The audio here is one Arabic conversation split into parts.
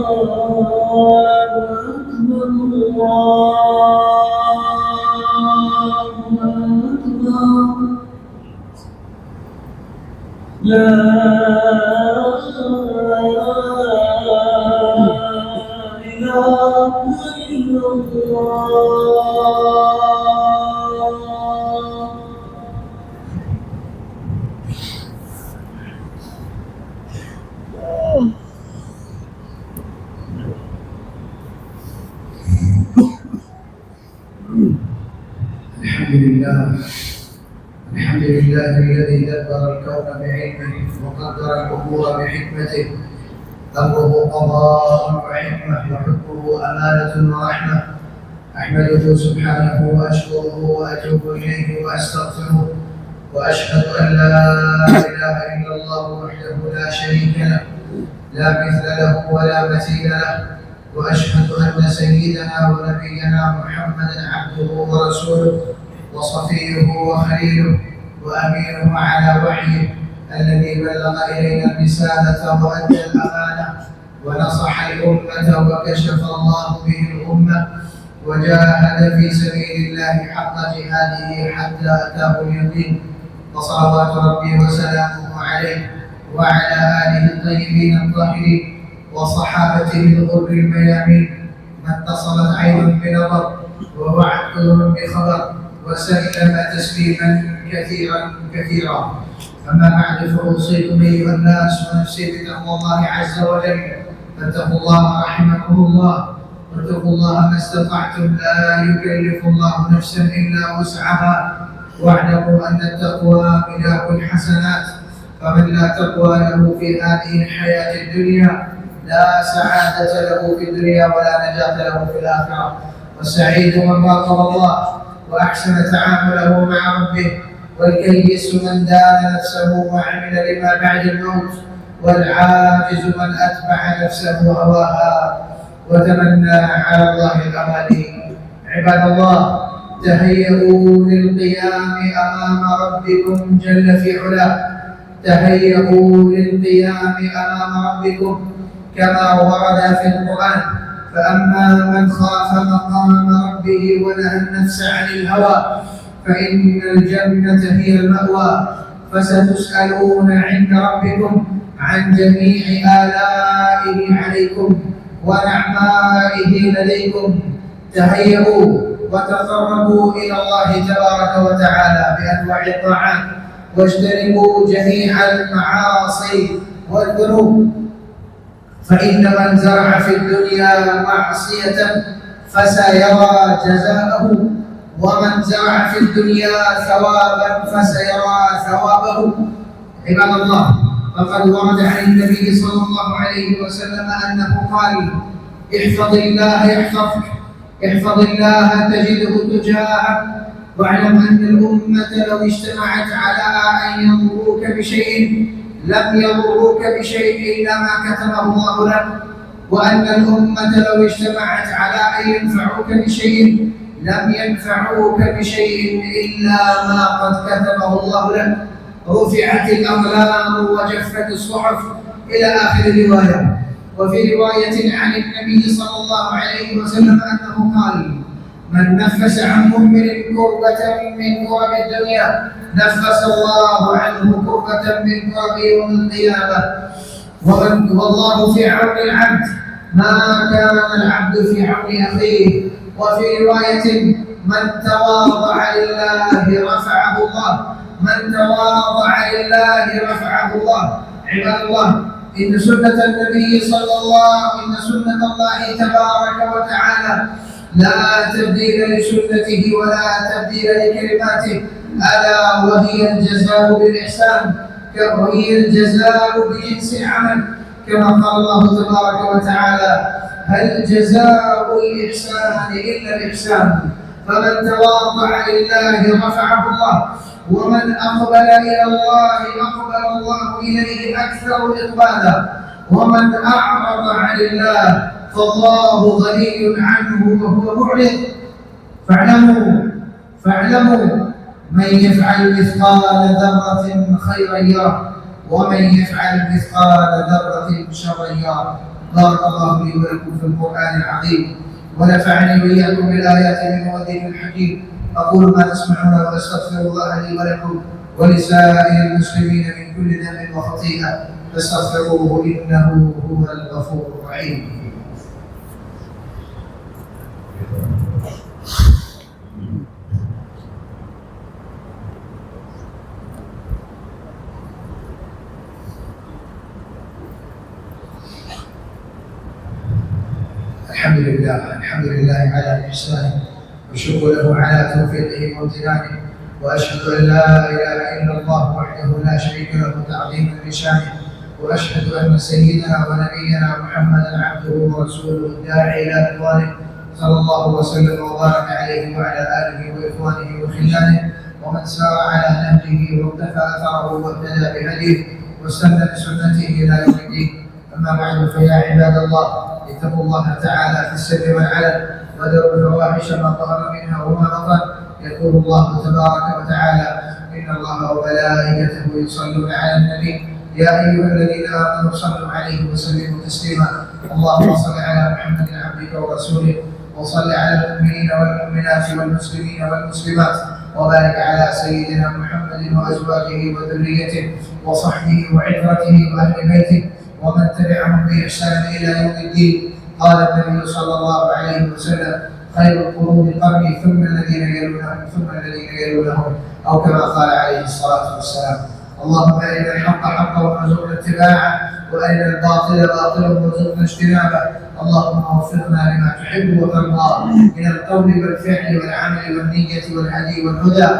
أكبر وأشكره وأتوب إليه وأستغفره وأشهد أن لا إله إلا الله وحده لا شريك له لا مثل له ولا مثيل له وأشهد أن سيدنا ونبينا محمدا عبده ورسوله وصفيه وخليله وأمينه على وحيه الذي بلغ إلينا الرسالة وأدى الأمانة ونصح الأمة وكشف الله به الأمة وجاهد في سبيل الله حق جهاده حتى أتاه اليقين. وصلوات ربي وسلامه عليه وعلى آله الطيبين الطاهرين وصحابته الغر الميامين. ما اتصلت عين بنظر ووعت اذن بخبر وسلم تسليما كثيرا كثيرا. أما بعد فأوصيكم أيها الناس ونفسي بتقوى الله عز وجل. فاتقوا الله رحمكم الله. واتقوا الله ما استطعتم لا يكلف الله نفسا إلا وسعها. واعلموا أن التقوى ملاك الحسنات فمن لا تقوى له في هذه الحياة الدنيا لا سعادة له في الدنيا ولا نجاة له في الآخرة. والسعيد من راقب الله وأحسن تعامله مع ربه والكيس من دان نفسه وعمل لما بعد الموت والعاجز من أتبع نفسه هواها. وتمنى على الله الأماني. عباد الله تهيئوا للقيام أمام ربكم جل في علاه. تهيئوا للقيام أمام ربكم كما ورد في القرآن. فأما من خاف مقام ربه ونهى النفس عن الهوى فإن الجنة هي المأوى. فستسالون عند ربكم عن جميع آلائه عليكم. ونعمائه لديكم. تهيئوا وتقربوا إلى الله تبارك وتعالى بأنواع الطاعات. واجتنبوا جميع المعاصي والذنوب. فإن من زرع في الدنيا معصية فسيرى جزاءه ومن زرع في الدنيا ثوابا فسيرى ثوابه. عباد الله فقد ورد عن النبي صلى الله عليه وسلم أنه قال احفظ الله يحفظك احفظ الله تجده تجاهك واعلم أن الأمة لو اجتمعت على أن يضروك بشيء لم يضروك بشيء إلا ما كتبه الله لك وأن الأمة لو اجتمعت على أن ينفعوك بشيء لم ينفعوك بشيء إلا ما قد كتبه الله لك. رفعت الأقلام وجفت الصحف إلى آخر الرواية. وفي رواية عن النبي صلى الله عليه وسلم أنه قال من نفس عن مؤمن كربة من كرب الدنيا نفس الله عنه كربة من كرب يوم القيامة. ومن والله في عون العبد ما كان العبد في عون أخيه. وفي رواية من تواضع لله رفعه الله. من تواضع لله رفعه الله. عباد الله إن سنة النبي صلى الله إن سنة الله تبارك وتعالى لا تبديل لسنته ولا تبديل لكلماته. ألا وهي الجزاء بالإحسان وهي الجزاء بجنس العمل كما قال الله تبارك وتعالى هل جزاء الإحسان إلا الإحسان؟ فمن تواضع لله رفعه الله ومن أقبل إلى الله أقبل الله إليه أكثر إقبالا ومن أعرض عن الله فالله غني عنه وهو معرض. فاعلموا فاعلموا من يفعل مثقال ذرة خيرا يره ومن يفعل مثقال ذرة شرا. يره بارك الله لي ولكم في القرآن العظيم ونفعني وإياكم بالآيات من والذكر الحكيم أقول ما تسمعون وأستغفر الله لي ولكم ولسائر المسلمين من كل ذنب وخطيئة فاستغفروه إنه هو الغفور الرحيم. الحمد لله الحمد لله على إحسانه. والشكر له على توفيقه وامتنانه وأشهد أن لا إله إلا الله وحده لا شريك له تعظيما لشأنه وأشهد أن سيدنا ونبينا محمدا عبده ورسوله الداعي إلى رضوانه صلى الله وسلم وبارك عليه وعلى آله وإخوانه وخلانه ومن سار على نهجه واقتفى أثره واهتدى بهديه واستنى بسنته إلى يوم الدين. أما بعد فيا عباد الله اتقوا الله تعالى في السر والعلن. وذروا الفواحش ما ظهر منها وما بطن. يقول الله تبارك وتعالى إن الله وملائكته يصلون على النبي. يا أيها الذين آمنوا صلوا عليه وسلموا تسليما. اللهم صل على محمد عبدك ورسوله وصل على المؤمنين والمؤمنات والمسلمين والمسلمات وبارك على سيدنا محمد وأزواجه وذريته وصحبه وعترته وأهل بيته ومن تبعهم بإحسان إلى يوم الدين. قال النبي صلى الله عليه وسلم خير القرون قرني ثم الذين يلونهم ثم الذين يلونهم. أو كما قال عليه الصلاة والسلام اللهم أرنا الحق حقا وارزقنا اتباعه وأرنا الباطل باطلا وارزقنا اجتنابه. اللهم وفقنا لما تحب وترضى من القول والفعل والعمل والنية والهدي والهدى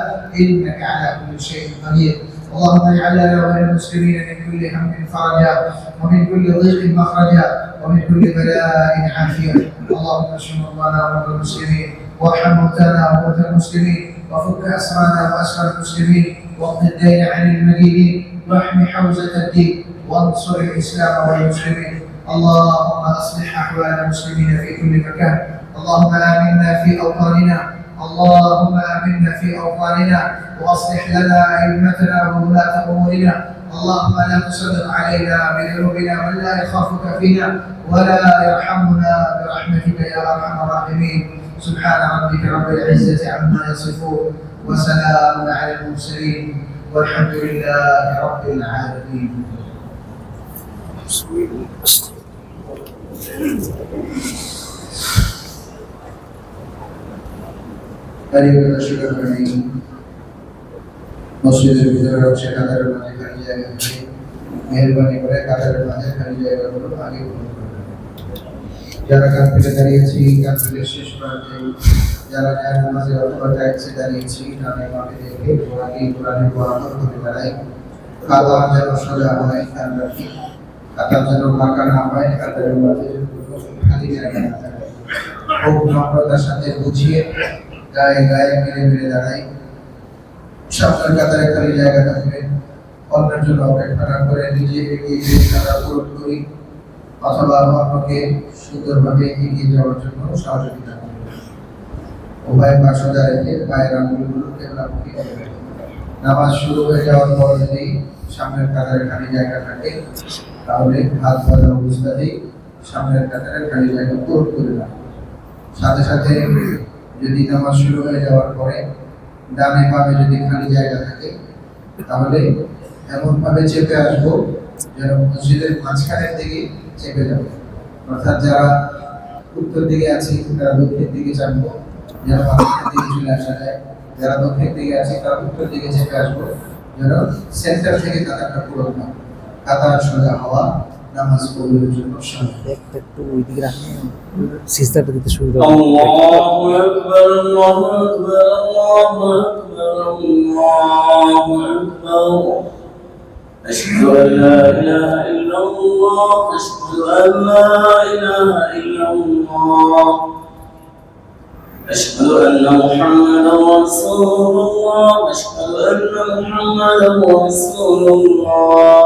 إنك على كل شيء قدير. اللهم اجعل لنا وللمسلمين من كل هم فرجا ومن كل ضيق مخرجا ومن كل بلاء عافية. اللهم اشف مرضانا ومرضى المسلمين وارحم موتانا وموتى المسلمين وفك اسرانا واسرى المسلمين واقض الدين عن المدينين واحمي حوزة الدين وانصر الإسلام والمسلمين. اللهم أصلح أحوال المسلمين في كل مكان. اللهم آمنا في أوطاننا اللهم آمنا في أوطاننا وأصلح لنا أئمتنا وولاة أمورنا. اللهم لا تسلط علينا بذنوبنا من لا يخافك فينا ولا يرحمنا برحمتك يا أرحم الراحمين. سبحان ربك رب العزة عما يصفون وسلام على المرسلين. والحمد لله رب العالمين. দাঁড়িয়ে কথা শুরু মসজিদের ভিতরে হচ্ছে কাতারের মাঝে খালি জায়গা মেহরবানি করে কাতারের মাঝে খালি জায়গাগুলো আগে যারা কাঁপিলে দাঁড়িয়েছি কাঁপিলে শেষ প্রান্তে যারা যার নামাজে অথবা ট্যাক্সে দাঁড়িয়েছি নামে মাপে দেখে ঘোরাকে ঘোরানে পরামর্শ করে দাঁড়াই কাদা যেন সোজা হয় খেয়াল রাখি কাদা যেন বাঁকা না হয়, কাতারের মাঝে খালি জায়গা না থাকে। খুব নম্রতার সাথে বুঝিয়ে গায়ে গায়ে মেরে মেরে দাঁড়াই। সামনের কাতারে খালি জায়গা থাকবে। অন্যের জন্য অপেক্ষা না করে নিজে এগিয়ে গিয়ে তারা পূরণ করি অথবা অন্যকে সুন্দরভাবে এগিয়ে যাওয়ার জন্য সহযোগিতা করি। উভয় পা সোজা রেখে পায়ের আঙুলগুলো কেবলামুখী করবে নামাজ শুরু হয়ে যাওয়ার পর যদি সামনের কাতারে খালি জায়গা থাকে, তাহলে হাত বাঁধা অবস্থাতেই সামনের কাতারে খালি জায়গা পূরণ করে না সাথে সাথে যদি নামাজ শুরু হয়ে যাওয়ার পরে ডানে বামে যদি খালি জায়গা থাকে, তাহলে এমন ভাবে চেপে আসব যেন মসজিদের মাঝখানের দিকে চেপে যাব। অর্থাৎ যারা উত্তর দিকে আছে, তারা দক্ষিণ দিকে চাপবো। যারা মাঝখানের দিকে চলে আসা যায়, যারা দক্ষিণ দিকে আছে, তারা উত্তর দিকে চেপে আসব। যেন সেন্টার থেকে কাতারটা পুরো না কাতার সোজা হওয়া নামাজ কবুলের জন্য সাহায্য দেখতে একটু ওই দিকে রাখলে সিস্টারটা দিতে সুবিধা হবে। الله أكبر الله أكبر الله أكبر الله أكبر أشهد أن لا إله إلا الله أشهد أن لا إله إلا الله أشهد أن محمدا رسول الله أشهد أن محمدا رسول الله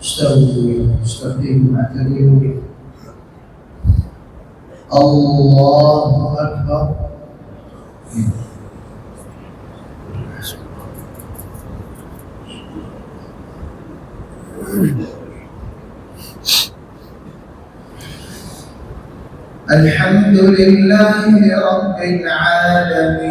استووا استقيموا اعتدلوا الله أكبر. الحمد لله رب العالمين.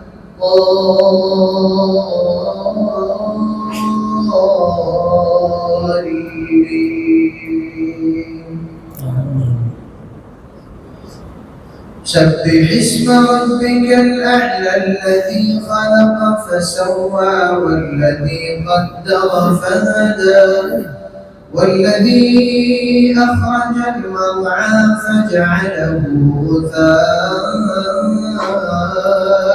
سبح اسم ربك الأعلى الذي خلق فسوى والذي قدر فهدى والذي أخرج المرعى فجعله غثاء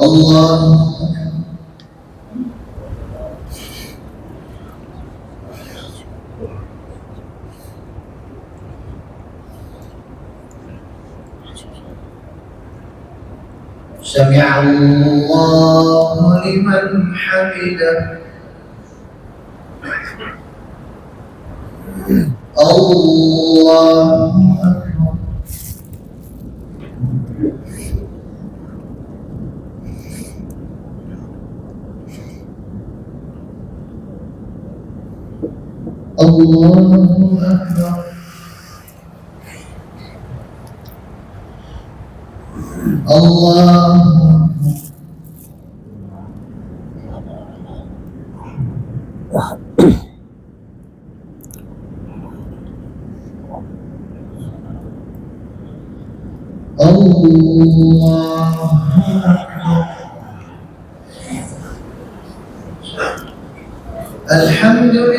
الله. سمع الله لمن حمده. الله. أكبر الله أكبر الله أكبر الله أكبر الحمد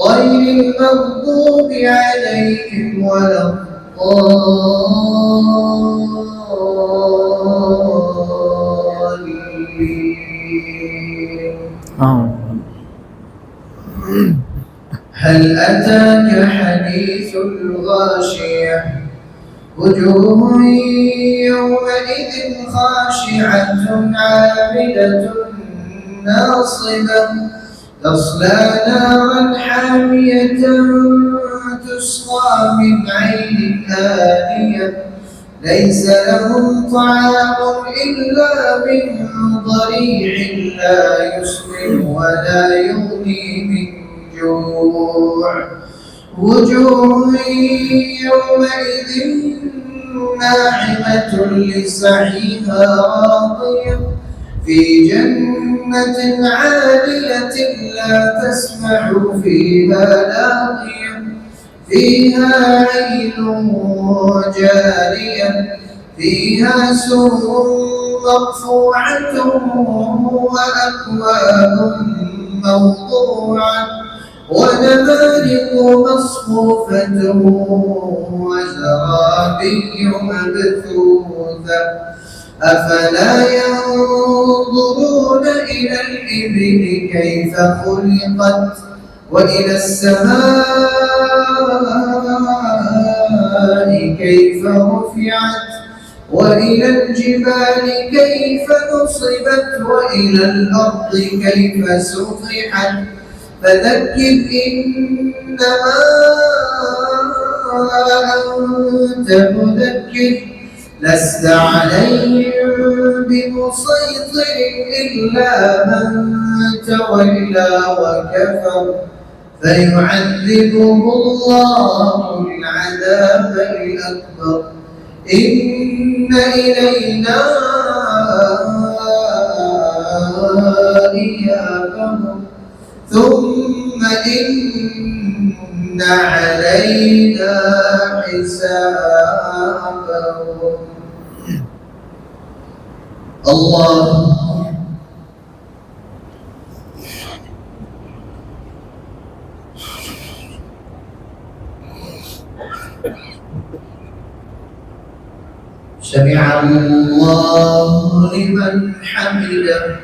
غير المغضوب عليهم ولا الضالين. آه. هل أتاك حديث الغاشية؟ وجوه يومئذ خاشعة عاملة ناصبة. تصلى نارا حامية تسقى من عين آنية. ليس لهم طعام إلا من ضريع لا يسمن ولا يغني من جوع. وجوه يومئذ ناعمة لسعيها راضية. في جنة عالية لا تسمع فيها لاغية فيها عين جارية فيها سرر مرفوعة وأكواب موضوعة ونمارق مصفوفة وزرابي مبثوثة. أفلا ينظرون إلى الإبل كيف خلقت وإلى السماء كيف رفعت وإلى الجبال كيف نصبت وإلى الأرض كيف سطحت فذكر إنما أنت مذكر لست عليهم بمسيطر إلا من تولى وكفر فيعذبه الله العذاب الأكبر. إن إلينا إيابهم ثم إن علينا حسابهم الله. سمع الله لمن حمده.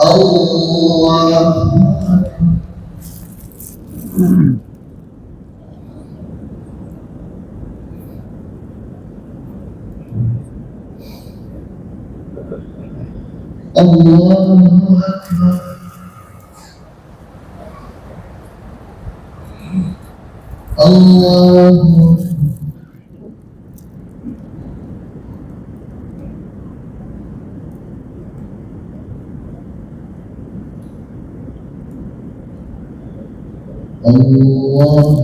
الله. الله أكبر. الله الله أكبر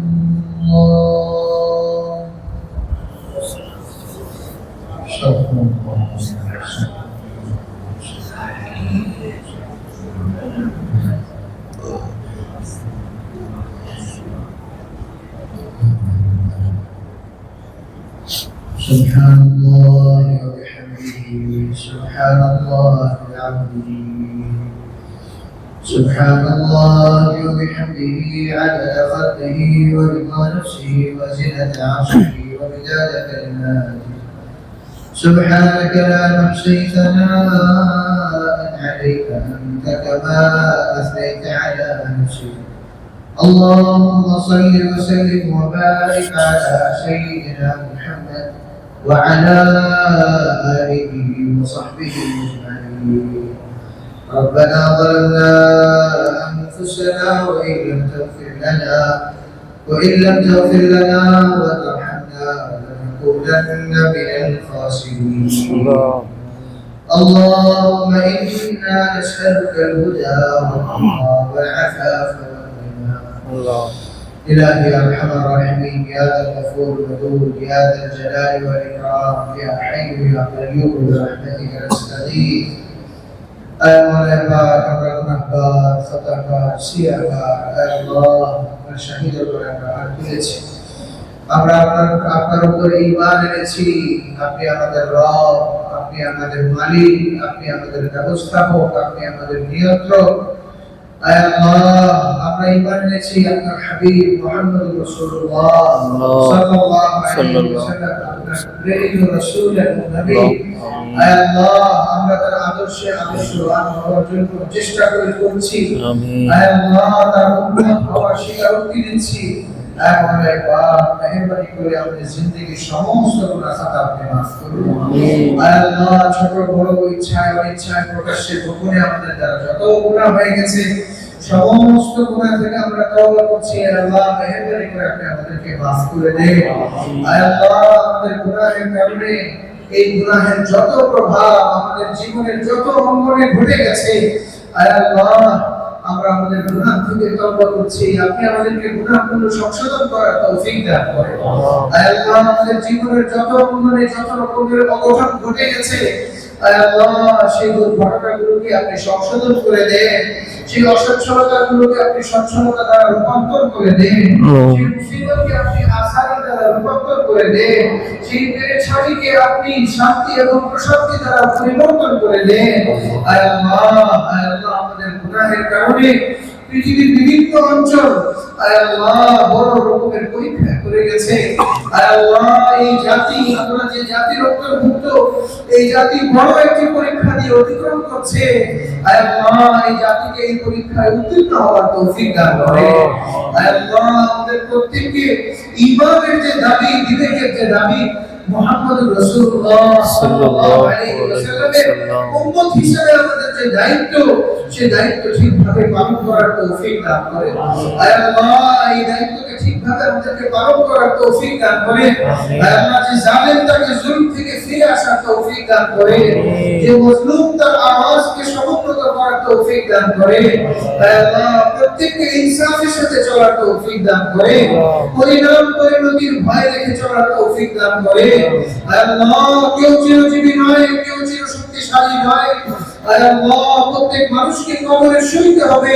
سبحان الله وبحمده سبحان الله العظيم سبحان الله وبحمده عدد خلقه ورضا نفسه وزنة عرشه ومداد كلماته سبحانك لا نحصي ثناء عليك أنت كما أثنيت على نفسك. اللهم صل وسلم وبارك على سيدنا محمد وعلى آله وصحبه أجمعين. ربنا ظلمنا أنفسنا لم تغفر لنا وإن لم تغفر لنا وترحمنا لنكونن من الخاسرين. الله. اللهم إنا نسألك الهدى والتقى والعفاف والغنى. إلهي يا أرحم الراحمين يا ذا الغفور الودود يا ذا الجلال والإكرام يا حي يا قيوم برحمتك نستغيث أيها الأحباب আমরা গুনাহগার খতাকার সিয়াকার আল্লাহ আপনার শাহিদের করে আমরা হাত তুলেছি আমরা আপনার আপনার উপর ঈমান এনেছি আপনি আমাদের রব আপনি আমাদের মালিক আপনি আমাদের ব্যবস্থাপক আপনি আমাদের নিয়ন্ত্রক আয় আল্লাহ আমরা ঈমান এনেছি আপনার হাবিব মুহাম্মদ রাসূলুল্লাহ। সাল্লাল্লাহু আলাইহি ওয়াসাল্লাম প্রেরিত রাসূল এবং নবী। আল্লাহ। আমরা তার আদর্শে আদর্শবান হওয়ার জন্য চেষ্টা করে করছি আল্লাহ তার উম্মত হওয়ার স্বীকারোক্তি দিচ্ছি। আয় মৌলা একবার করে আমাদের জিন্দগির সমস্ত গুনাহ আপনি মাফ করুন। আল্লাহ ছোট বড় ইচ্ছায় অনিচ্ছায় প্রকাশ্যে গোপনে আমাদের দ্বারা যত গুনাহ হয়ে গেছে সমস্ত গুনাহ থেকে আমরা তওবা করছি। আল্লাহ মেহেরবানি করে আপনি আমাদেরকে মাফ করে দেন। আল্লাহ আমাদের গুনাহের কারণে এই গুনাহের যত প্রভাব আমাদের জীবনের যত অঙ্গনে ঘটে গেছে আল্লাহ আমরা আমাদের গুনাহ থেকে তওবা করছি। আপনি আমাদেরকে গুনাহগুলো সংশোধন করার তৌফিক দান করেন। আল্লাহ। আমাদের জীবনের যত অঙ্গনে যত রকমের অঘটন ঘটে গেছে সেই দুর্ঘটনাগুলোকে আপনি সংশোধন করে দেন। সেই অসচ্ছলতাগুলোকে আপনি সচ্ছলতা দ্বারা রূপান্তর করে দেন। সেই মুসিবতকে আপনি আসারি দ্বারা রূপান্তর করে দেন। সেই পেরেছানিকে আপনি শান্তি এবং প্রশান্তি দ্বারা পরিবর্তন করে দেন। আয় আল্লাহ আয় আল্লাহ আমাদের গুনাহের কারণে পৃথিবীর বিভিন্ন অঞ্চল। আল্লাহ, বড় রকমের পরীক্ষা করে গেছে। আল্লাহ, এই জাতি, আমরা যে জাতির অন্তর্ভুক্ত এই জাতি বড় একটি পরীক্ষা দিয়ে অতিক্রম করছে। আল্লাহ, এই জাতিকে এই পরীক্ষায় উত্তীর্ণ হওয়ার তৌফিক দান করে। আল্লাহ, আমাদের প্রত্যেককে ইমানের যে দাবি, বিবেকের যে দাবি মুহাম্মদ রাসূলুল্লাহ সাল্লাল্লাহু আলাইহি ওয়াসাল্লামের উম্মত হিসেবে আমাদের যে দায়িত্ব সেই দায়িত্ব ঠিকভাবে পালন করার তৌফিক দান করে। আয় আল্লাহ এই দায়িত্বকে ঠিকভাবে আমাদেরকে পালন করার তৌফিক দান করে। আয় আল্লাহ যে জালেম তাকে জুলম থেকে ফিরে আসার তৌফিক দান করে। যে মজলুম তার তৌফিক দান করে। আল্লাহ প্রত্যেককে ইনসাফের সাথে চলার তৌফিক দান করে। পরিণাম পরিণতির ভয় রেখে চলার তৌফিক দান করে। আল্লাহ কেউ চিরজীবী নয় কেউ চির শক্তিশালী নয় আল্লাহ প্রত্যেক মানুষকে কবরে শুইতে হবে।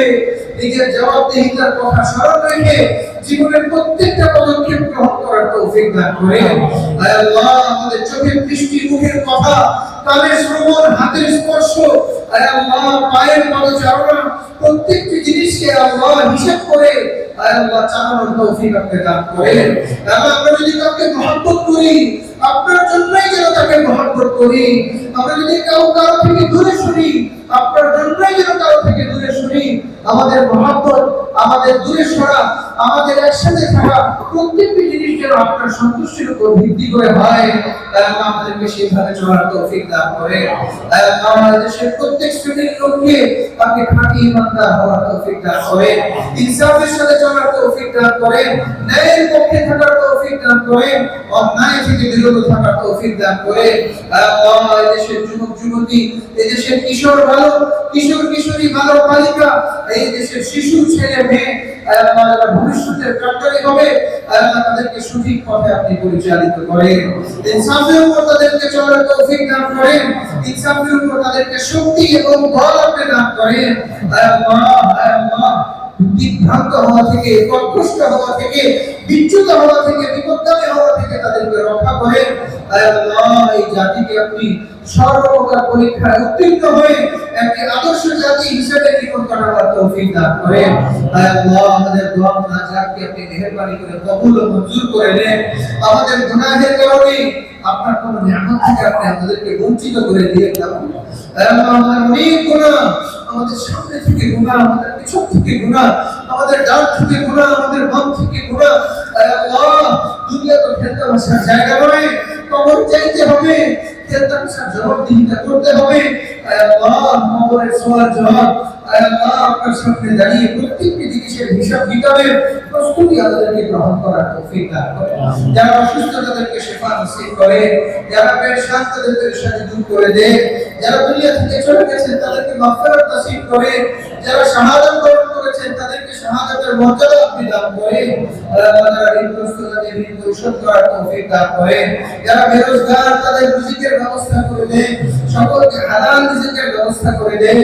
নিজের জবাবদিহিতার কথা স্মরণ রেখে জীবনের প্রত্যেকটা পদক্ষেপ গ্রহণ করার তৌফিক দান করে আল্লাহ আমাদের চোখের দৃষ্টি মুখের কথা কানের শ্রবণ হাতের স্পর্শ। আল্লাহ পায়ের পদচারণা প্রত্যেকটি জিনিসকে আল্লাহ হিসাব করে আল্লাহ চালানোর তৌফিক আপনি দান করেন। আমরা যদি কাউকে মহব্বত করি আপনার জন্যই যেন তাকে মহব্বত করি। আমরা যদি কাউ কারও থেকে দূরে শুনি আপনার জন্যই যেন কারও থেকে দূরে শুনি। আমাদের মহাব্বত, আমাদের দূরে সরা, আমাদের একসাথে থাকা প্রত্যেকটি জিনিস যেন আপনার সন্তুষ্টির উপর ভিত্তি করে হয়। আমাদেরকে সেইভাবে চলার তৌফিক দান করে আমাদের দেশের প্রত্যেক শ্রেণির লোককে আপনি খাঁটি ইমানদার হওয়ার তৌফিক দান করেন। ইনসাফের সাথে চলার তৌফিক দান করেন। ন্যায়ের পক্ষে থাকার তৌফিক দান করেন। অন্যায় থেকে বিরত থাকার তৌফিক দান করেন। আল্লাহ দেশের যুবক, যুবতী, এই দেশের কিশোর ভালো কিশোর, কিশোরী ভালো বালিকা, এই দেশের শিশু, ছেলে, মেয়ে পরিচালিত করেন। ইনসাফের তাদেরকে চলার তৌফিক করেন। ইনসাফের উপর তাদেরকে শক্তি এবং বল আপনি দান করেন। আল্লাহ আল্লাহ বিভ্রান্ত হওয়া থেকে কষ্ট হওয়া থেকে বিচ্যুত হওয়া থেকে বিপদগামী হওয়া থেকে তাদেরকে রক্ষা আয় আল্লাহ এই জাতিকে আপনি সর্বপ্রকার পরীক্ষায় উত্তীর্ণ হয়ে একটি আদর্শ জাতি হিসেবে জীবন কাটাবার তৌফিক দান আল্লাহ আমাদের দোয়া মুনাজাতকে আপনি করে কবুল ও মঞ্জুর করে নেন। আমাদের গুনাহের কারণে আপনার নিয়ামত থেকে আপনি আমাদেরকে বঞ্চিত করে দিয়ে আল্লাহ, আমাদের অনেক আমাদের সামনে থেকে গুনাহ, আমাদের পিছন থেকে গুনাহ, আমাদের ডান থেকে গুনাহ, আমাদের থেকে আল্লাহ যারা দূর করে। দেয় যারা দুনিয়া থেকে চলে গেছেন তাদেরকে মাগফিরাত নসিব করে। যারা শাহাদাত করেছেন, তাদেরকে শাহাদাতের মর্যাদা আপনি দান করেন। আল্লাহ তাআলা এই তাদের ঋণ পরিশোধ করার তৌফিক দান করেন। যারা বেরোজগার, তাদের রিজিকের ব্যবস্থা করে দেন। সকলকে হালাল রিজিকের ব্যবস্থা করে দেন।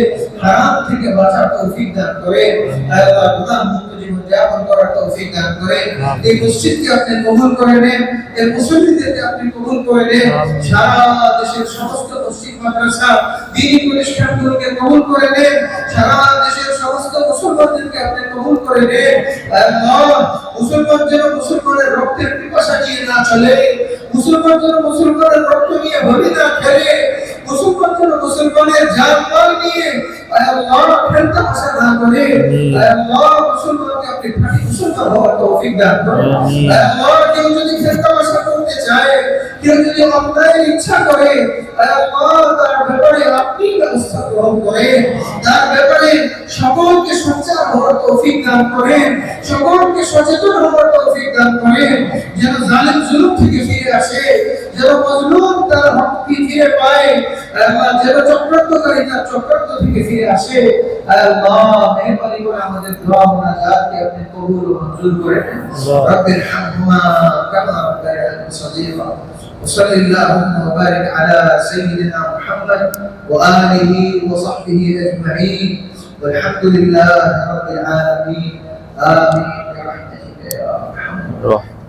হারাম থেকে বাঁচার তৌফিক দান করেন। আল্লাহ গুনাহ মুক্ত জীবন করার তৌফিক দান করে। এই মসজিদকে আপনি কবুল করে নেন এর মুসল্লিদেরকে আপনি কবুল করে নেন। সারা দেশের সমস্ত মসজিদ মাদ্রাসা দিনী প্রতিষ্ঠানগুলোকে কবুল করে নেন। সারা দেশের সমস্ত মুসলমানদেরকে আপনি কবুল করে নেন। মুসলমান যেন মুসলমানের রক্তের পিপাসা নিয়ে না চলে মুসলমান যেন মুসলমানের রক্ত নিয়ে হলি না খেলে মুসলমান যেন মুসলমানের জান মাল নিয়ে আল্লাহ ফেরতা আসা না করে। আল্লাহ গোসল করতে আপনি খাঁটি করা হওয়ার তৌফিক দান করুন। আল্লাহ কেউ যদি ফেরতা আসা করতে চায় কেউ যদি অন্যায়ের ইচ্ছা করে আল্লাহ তার ব্যাপারে আপনি ব্যবস্থা গ্রহণ করে। তার ব্যাপারে সোচ্চার হওয়ার তৌফিক দান করেন সকলকে সচেতন হওয়ার তৌফিক দান করেন যেন জালিম জুলুম থেকে ফিরে আসে যেন মজলুম তার হককে ফিরে পায় আল্লাহ যেন চক্রান্তকারী তার চক্রান্ত থেকে ফিরে আসে আল্লাহ মেহরবানি করে আমাদের দোয়া মুনাজাতকে আপনি কবুল ও মঞ্জুর করে নেন আল্লাহ। رب ارحمهما كما ربياني صغيرا وصل اللهم وبارك على سيدنا محمد وآله وصحبه أجمعين والحمد لله رب العالمين. آمين. برحمتك يا أرحم الراحمين.